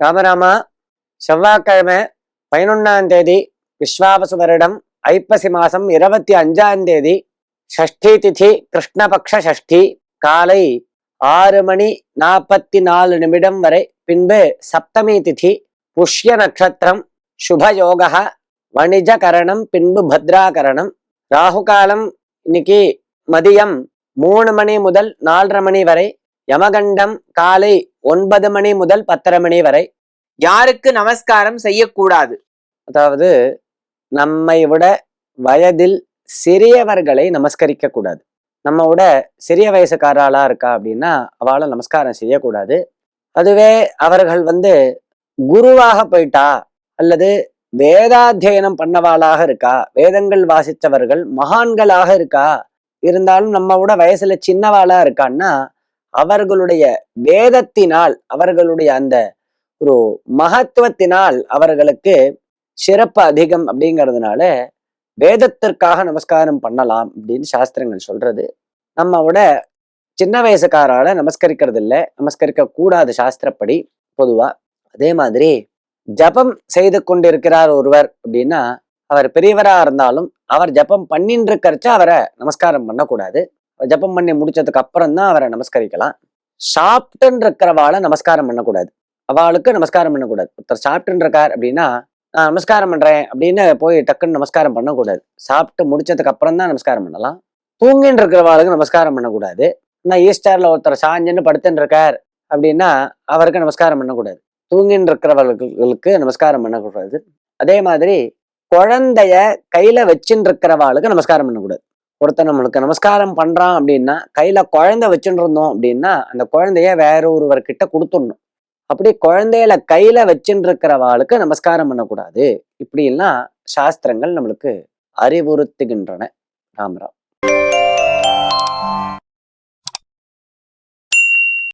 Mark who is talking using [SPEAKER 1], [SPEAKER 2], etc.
[SPEAKER 1] ராமராமா செவ்வாய்க்கிழமை பதினொன்னாம் தேதி விஸ்வாவசு வருடம் ஐப்பசி மாசம் இருபத்தி அஞ்சாம் தேதி ஷஷ்டி திதி கிருஷ்ணபக்ஷ ஷஷ்டி. காலை ஆறு மணி நாற்பத்தி நாலு நிமிடம் வரை. பின்பு சப்தமி திதி புஷ்ய நட்சத்திரம் சுபயோகா வணிஜகரணம் பின்பு பத்ராகரணம். ராகுகாலம் இன்னைக்கு மதியம் மூணு மணி முதல் நாலரை மணி வரை. யமகண்டம் காலை ஒன்பது மணி முதல் பத்தரை மணி வரை
[SPEAKER 2] யாருக்கு நமஸ்காரம் செய்யக்கூடாது?
[SPEAKER 1] அதாவது நம்மை விட வயதில் சிறியவர்களை நமஸ்கரிக்க கூடாது நம்ம விட சிறிய வயசுக்காராளா இருக்கா அப்படின்னா அவளை நமஸ்காரம் செய்யக்கூடாது. அதுவே அவர்கள் வந்து குருவாக போயிட்டா அல்லது வேதாத்தியனம் பண்ணவாளாக இருக்கா வேதங்கள் வாசித்தவர்கள் மகான்களாக இருக்கா இருந்தாலும் நம்ம விட வயசுல சின்னவாளா இருக்கான்னா அவர்களுடைய வேதத்தினால் அவர்களுடைய அந்த ஒரு மகத்துவத்தினால் அவர்களுக்கு சிறப்பு அதிகம் அப்படிங்கிறதுனால வேதத்திற்காக நமஸ்காரம் பண்ணலாம் அப்படின்னு சாஸ்திரங்கள் சொல்றது. நம்ம விட சின்ன வயசுக்காரால நமஸ்கரிக்கிறது இல்லை நமஸ்கரிக்க கூடாது சாஸ்திரப்படி பொதுவா. அதே மாதிரி ஜபம் செய்து கொண்டிருக்கிறார் ஒருவர் அப்படின்னா அவர் பெரியவரா இருந்தாலும் அவர் ஜபம் பண்ணின்னு இருக்கிறச்ச அவரை நமஸ்காரம் பண்ணக்கூடாது. ஜப்பம் பண்ணி முடிச்சதுக்கு அப்புறம் தான் அவரை நமஸ்கரிக்கலாம். சாப்பிட்டுன்னு இருக்கிறவாளை நமஸ்காரம் பண்ணக்கூடாது. அவளுக்கு நமஸ்காரம் பண்ணக்கூடாது. ஒருத்தர் சாப்பிட்டுன்னு இருக்கார் அப்படின்னா நான் நமஸ்காரம் பண்றேன் அப்படின்னு போய் டக்குன்னு நமஸ்காரம் பண்ணக்கூடாது. சாப்பிட்டு முடிச்சதுக்கு அப்புறம் தான் நமஸ்காரம் பண்ணலாம். தூங்கின்னு இருக்கிறவாளுக்கு நமஸ்காரம் பண்ணக்கூடாது. நான் ஈஸ்டர்ல ஒருத்தர் சாஞ்சுன்னு படுத்துன்னு இருக்கார் அப்படின்னா அவருக்கு நமஸ்காரம் பண்ணக்கூடாது. தூங்கின்னு இருக்கிறவர்களுக்கு நமஸ்காரம் பண்ணக்கூடாது. அதே மாதிரி குழந்தைய கையில வச்சுன்னு இருக்கிறவாளுக்கு நமஸ்காரம் பண்ணக்கூடாது. ஒருத்தன் நம்மளுக்கு நமஸ்காரம் பண்றான் அப்படின்னா கையில குழந்தை வச்சுட்டு அப்படின்னா அந்த குழந்தைய வேற ஒருவர்கிட்ட கொடுத்துடணும். அப்படி குழந்தையில கையில வச்சுருக்கிறவாளுக்கு நமஸ்காரம் பண்ணக்கூடாது. இப்படிலாம் சாஸ்திரங்கள் நம்மளுக்கு அறிவுறுத்துகின்றன. ராம்ராம்